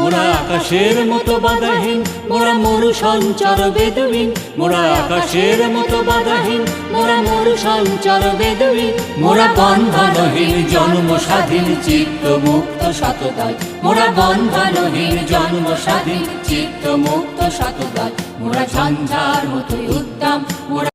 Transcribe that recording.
মোরা আকাশের মতো বাধাহীন, মোরা মরু সঞ্চর বেদুইন মোরা আকাশের মতো বাধাহীন, মোরা মরু সঞ্চর বেদুইন মোরা বন্ধনহীন জন্ম স্বাধীন, চিত্ত মুক্ত শতদল মোরা বন্ধনহীন জন্ম স্বাধীন, চিত্ত মুক্ত শতদল মোরা ঝঞ্ঝার মতো উদ্দাম, মোরা